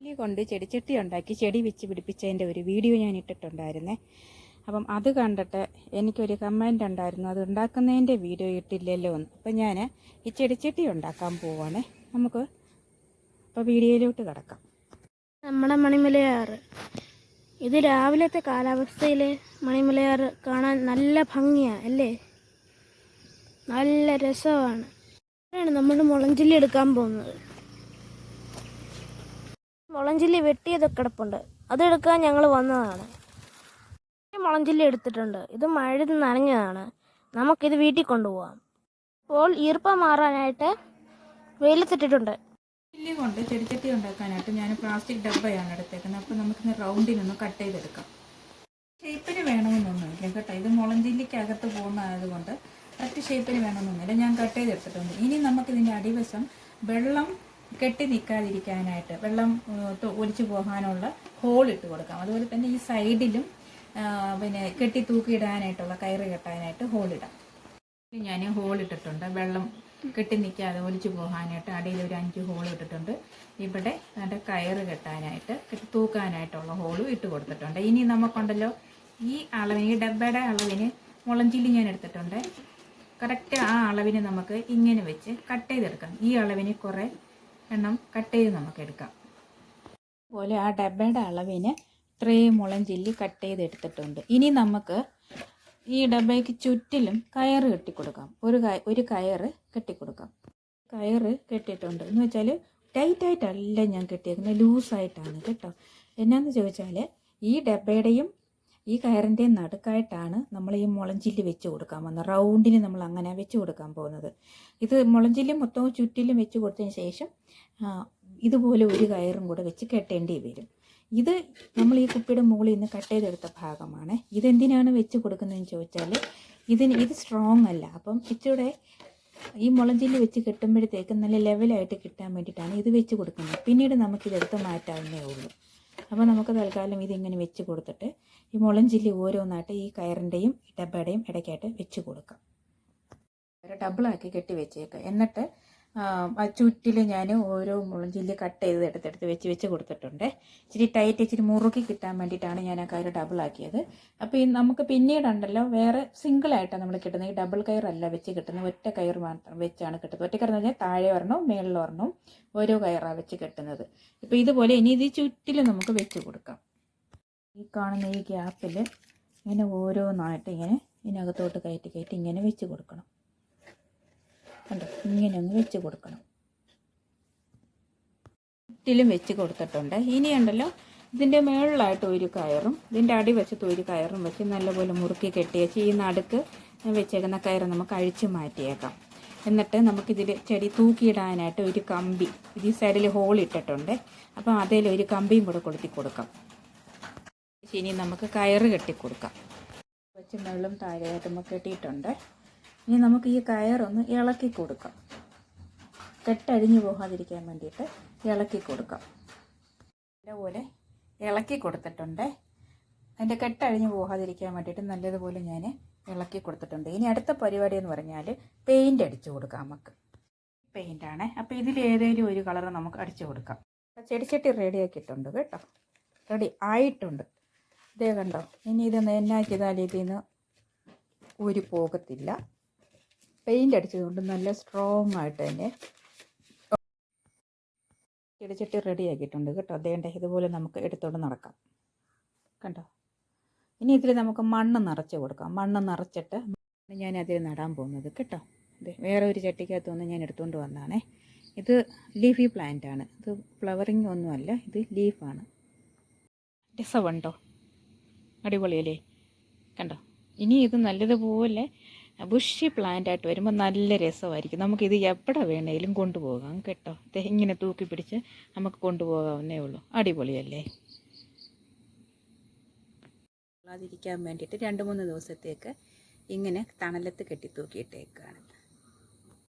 ചെടി കൊണ്ട് ചെടിച്ചട്ടി ഉണ്ടാക്കി ചെടി വെച്ച് പിടിപ്പിച്ചതിന്റെ ഒരു വീഡിയോ ഞാൻ ഇട്ടിട്ടുണ്ടായിരുന്നേ. അപ്പം അത് കണ്ടിട്ട് എനിക്കൊരു കമന്റ് ഉണ്ടായിരുന്നു അത് ഉണ്ടാക്കുന്നതിന്റെ വീഡിയോ ഇട്ടില്ലല്ലോ എന്ന്. അപ്പം ഞാൻ ഈ ചെടിച്ചട്ടി ഉണ്ടാക്കാൻ പോവാണേ. നമുക്ക് അപ്പോൾ വീഡിയോയിലോട്ട് കിടക്കാം. നമ്മുടെ മണിമലയാറ്. ഇത് രാവിലത്തെ കാലാവസ്ഥയിൽ മണിമലയാറ് കാണാൻ നല്ല ഭംഗിയാണ് അല്ലേ? നല്ല രസമാണ്. നമ്മൾ മുളഞ്ചില്ലി എടുക്കാൻ പോകുന്നത്. മുളഞ്ചില്ലി വെട്ടിയതൊക്കെ കിടപ്പുണ്ട്. അതെടുക്കാൻ ഞങ്ങൾ വന്നതാണ്. മുളഞ്ചില്ലി എടുത്തിട്ടുണ്ട്. ഇത് മഴ നനഞ്ഞതാണ്. നമുക്കിത് വീട്ടിൽ കൊണ്ടുപോകാം അപ്പോൾ ഈർപ്പം മാറാനായിട്ട് വെയിലത്തിട്ടിട്ടുണ്ട്. ചില്ലി കൊണ്ട് ചെടിച്ചട്ടി ഉണ്ടാക്കാനായിട്ട് ഞാൻ പ്ലാസ്റ്റിക് ഡബ്ബയാണ് എടുത്തേക്കുന്നത്. അപ്പോൾ നമുക്കിന്ന് റൗണ്ടിനൊന്ന് കട്ട് ചെയ്തെടുക്കാം. ഷേപ്പിന് വേണമെന്നൊന്നുമില്ല കേട്ടോ. ഇത് മുളഞ്ചില്ലിക്കകത്ത് പോകുന്നതായതുകൊണ്ട് കറക്റ്റ് ഷേപ്പിന് വേണമെന്നൊന്നുമില്ല. ഞാൻ കട്ട് ചെയ്തെടുത്തിട്ടുണ്ട്. ഇനി നമുക്കിതിന്റെ അടിവശം വെള്ളം കെട്ടി നിൽക്കാതിരിക്കാനായിട്ട് വെള്ളം ഒലിച്ചു പോകാനുള്ള ഹോൾ ഇട്ട് കൊടുക്കാം. അതുപോലെ തന്നെ ഈ സൈഡിലും പിന്നെ കെട്ടി തൂക്കിയിടാനായിട്ടുള്ള കയറ് കെട്ടാനായിട്ട് ഹോൾ ഇടാം. ഞാൻ ഹോൾ ഇട്ടിട്ടുണ്ട്. വെള്ളം കെട്ടി നിൽക്കാതെ ഒലിച്ചു പോകാനായിട്ട് അടിയിൽ ഒരു അഞ്ച് ഹോൾ ഇട്ടിട്ടുണ്ട്. ഇവിടെ അതിന്റെ കയറ് കെട്ടാനായിട്ട് കെട്ടി തൂക്കാനായിട്ടുള്ള ഹോളും ഇട്ട് കൊടുത്തിട്ടുണ്ട്. ഇനി നമുക്കുണ്ടല്ലോ ഈ അളവിന് ഈ ഡബ്ബയുടെ അളവിന് മുളഞ്ചില്ലി ഞാൻ എടുത്തിട്ടുണ്ട്. കറക്റ്റ് ആ അളവിന് നമുക്ക് ഇങ്ങനെ വെച്ച് കട്ട് ചെയ്തെടുക്കാം. ഈ അളവിന് കുറേ എണ്ണം കട്ട് ചെയ്ത് നമുക്ക് എടുക്കാം. അതുപോലെ ആ ഡബയുടെ അളവിന് ഇത്രയും മുളഞ്ചില്ലി കട്ട് ചെയ്ത് എടുത്തിട്ടുണ്ട്. ഇനി നമുക്ക് ഈ ഡബയ്ക്ക് ചുറ്റിലും കയറ് കെട്ടിക്കൊടുക്കാം. ഒരു കയ ഒരു കയറ് കെട്ടിക്കൊടുക്കാം. കയറ് കെട്ടിയിട്ടുണ്ട്. എന്ന് വെച്ചാൽ ടൈറ്റായിട്ടല്ല ഞാൻ കെട്ടിയേക്കുന്നത്. ലൂസായിട്ടാണ് കേട്ടോ. എന്നാന്ന് ചോദിച്ചാൽ ഈ ഡബയുടെയും ഈ കയറിന്റെ നടുക്കായിട്ടാണ് നമ്മൾ ഈ മുളഞ്ചില്ല് വെച്ച് കൊടുക്കാൻ പോകുന്നത്. റൗണ്ടിന് നമ്മൾ അങ്ങനെ വെച്ച് കൊടുക്കാൻ പോകുന്നത്. ഇത് മുളഞ്ചില്ല് മൊത്തവും ചുറ്റിലും വെച്ച് കൊടുത്തതിന് ശേഷം ഇതുപോലെ ഒരു കയറും കൂടെ വെച്ച് കെട്ടേണ്ടി വരും. ഇത് നമ്മൾ ഈ കുപ്പിയുടെ മുകളിൽ നിന്ന് കട്ട് ചെയ്തെടുത്ത ഭാഗമാണ്. ഇതെന്തിനാണ് വെച്ച് കൊടുക്കുന്നതെന്ന് ചോദിച്ചാൽ ഇതിന് ഇത് സ്ട്രോങ് അല്ല. അപ്പം ഇച്ചിരി ഈ മുളഞ്ചില്ല് വെച്ച് കെട്ടുമ്പോഴത്തേക്ക് നല്ല ലെവലായിട്ട് കിട്ടാൻ വേണ്ടിയിട്ടാണ് ഇത് വെച്ച് കൊടുക്കുന്നത്. പിന്നീട് നമുക്കിതെടുത്ത് മാറ്റാവുന്നേ ഉള്ളൂ. അപ്പോൾ നമുക്ക് തൽക്കാലം ഇതിങ്ങനെ വെച്ച് കൊടുത്തിട്ട് ഈ മുളഞ്ചില്ലി ഓരോന്നായിട്ട് ഈ കയറിന്റെയും ഡബ്ബയുടെയും ഇടയ്ക്കായിട്ട് വെച്ച് കൊടുക്കാം. ഒരു ഡബിളാക്കി കെട്ടി വെച്ചേക്കാം. എന്നിട്ട് ചുറ്റിൽ ഞാൻ ഓരോ മുളഞ്ചില്ലി കട്ട് ചെയ്ത് എടുത്തെടുത്ത് വെച്ച് വെച്ച് കൊടുത്തിട്ടുണ്ട്. ഇച്ചിരി ടൈറ്റ് ഇച്ചിരി മുറുക്കി കിട്ടാൻ വേണ്ടിയിട്ടാണ് ഞാൻ ആ കയറ് ഡബിളാക്കിയത് അപ്പോൾ ഈ നമുക്ക് പിന്നീടുണ്ടല്ലോ വേറെ സിംഗിളായിട്ടാണ് നമ്മൾ കിട്ടുന്നത്. ഈ ഡബിൾ കയറല്ല വെച്ച് കിട്ടുന്നത്. ഒറ്റ കയർ മാത്രം വെച്ചാണ് കിട്ടുന്നത്. ഒറ്റ കയറെന്ന് പറഞ്ഞാൽ താഴെ ഒരെണ്ണവും മേളിലൊരെണ്ണവും ഓരോ കയറാണ് വെച്ച് കിട്ടുന്നത്. ഇപ്പോൾ ഇതുപോലെ ഇനി ഇത് ചുറ്റിലും നമുക്ക് വെച്ച് കൊടുക്കാം. ഈ കാണുന്ന ഈ ഗ്യാപ്പിൽ ഇങ്ങനെ ഓരോന്നായിട്ട് ഇങ്ങനെ ഇതിനകത്തോട്ട് കയറ്റി കയറ്റി ഇങ്ങനെ വെച്ച് കൊടുക്കണം. കണ്ടോ? ഇങ്ങനെ ഒന്ന് വെച്ച് കൊടുക്കണം. ചുറ്റിലും വെച്ച് കൊടുത്തിട്ടുണ്ട്. ഇനിയുണ്ടല്ലോ ഇതിന്റെ മുകളിലായിട്ട് ഒരു കയറും. ഇതിന്റെ അടിവശത്ത് ഒരു കയറും വെച്ച് നല്ലപോലെ മുറുക്കി കെട്ടിയേച്ച് ഈ നടുക്ക് വെച്ചേക്കുന്ന കയറ് നമുക്ക് അഴിച്ച് മാറ്റിയേക്കാം. എന്നിട്ട് നമുക്കിതിൽ ചെടി തൂക്കിയിടാനായിട്ട് ഒരു കമ്പി ഇത് ഈ സൈഡിൽ ഹോൾ ഇട്ടിട്ടുണ്ട്. അപ്പം അതിൽ ഒരു കമ്പിയും കൂടെ കൊളുത്തി കൊടുക്കാം. ഇനി നമുക്ക് കയറ് കെട്ടിക്കൊടുക്കാം. വെച്ച് വെള്ളം താഴെയായിട്ട് നമുക്ക് കെട്ടിയിട്ടുണ്ട് ഇനി നമുക്ക് ഈ കയറൊന്ന് ഇളക്കി കൊടുക്കാം കെട്ടഴിഞ്ഞു പോകാതിരിക്കാൻ വേണ്ടിയിട്ട് ഇളക്കി കൊടുക്കാം നല്ലപോലെ ഇളക്കി കൊടുത്തിട്ടുണ്ട് അതിന്റെ കെട്ടഴിഞ്ഞു പോകാതിരിക്കാൻ വേണ്ടിയിട്ട് നല്ലതുപോലെ ഞാൻ ഇളക്കി കൊടുത്തിട്ടുണ്ട് ഇനി അടുത്ത പരിപാടി എന്ന് പറഞ്ഞാൽ പെയിന്റ് അടിച്ചു കൊടുക്കാം നമുക്ക്. പെയിന്റാണ് അപ്പോൾ ഇതിൽ ഏതെങ്കിലും ഒരു കളർ നമുക്ക് അടിച്ചു കൊടുക്കാം. ചെടിച്ചട്ടി റെഡിയാക്കിയിട്ടുണ്ട് കേട്ടോ. റെഡി ആയിട്ടുണ്ട്. ഇതേ കണ്ടോ? ഇനി ഇത് എന്നാ ചെയ്താൽ ഇതിൽ നിന്ന് ഊരി പോകത്തില്ല. പെയിന്റ് അടിച്ചതുകൊണ്ട് നല്ല സ്ട്രോങ് ആയിട്ട് തന്നെ ചെടിച്ചട്ടി റെഡി ആക്കിയിട്ടുണ്ട് കേട്ടോ. അതേണ്ട ഇതുപോലെ നമുക്ക് എടുത്തോണ്ട് നടക്കാം. കണ്ടോ? ഇനി ഇതിൽ നമുക്ക് മണ്ണ് നിറച്ച് കൊടുക്കാം. മണ്ണ് നിറച്ചിട്ട് ഞാൻ അതിൽ നടാൻ പോകുന്നത് കേട്ടോ. ഇത് വേറെ ഒരു ചട്ടിക്കകത്ത് നിന്ന് ഞാൻ എടുത്തുകൊണ്ട് വന്നതാണേ. ഇത് ലീഫി പ്ലാന്റ് ആണ്. ഇത് ഫ്ലവറിങ് ഒന്നുമല്ല ഇത് ലീഫാണ് രസമുണ്ടോ? അടിപൊളിയല്ലേ? കണ്ടോ? ഇനി ഇത് നല്ലതുപോലെ ബുഷി പ്ലാന്റ് ആയിട്ട് വരുമ്പോൾ നല്ല രസമായിരിക്കും. നമുക്കിത് എവിടെ വേണേലും കൊണ്ടുപോകാം കേട്ടോ. ഇങ്ങനെ തൂക്കി പിടിച്ച് നമുക്ക് കൊണ്ടുപോകാവുന്നേ ഉള്ളൂ. അടിപൊളിയല്ലേ? കൊള്ളാതിരിക്കാൻ വേണ്ടിയിട്ട് രണ്ട് മൂന്ന് ദിവസത്തേക്ക് ഇങ്ങനെ തണലത്ത് കെട്ടി തൂക്കിയിട്ടേക്കാണ്.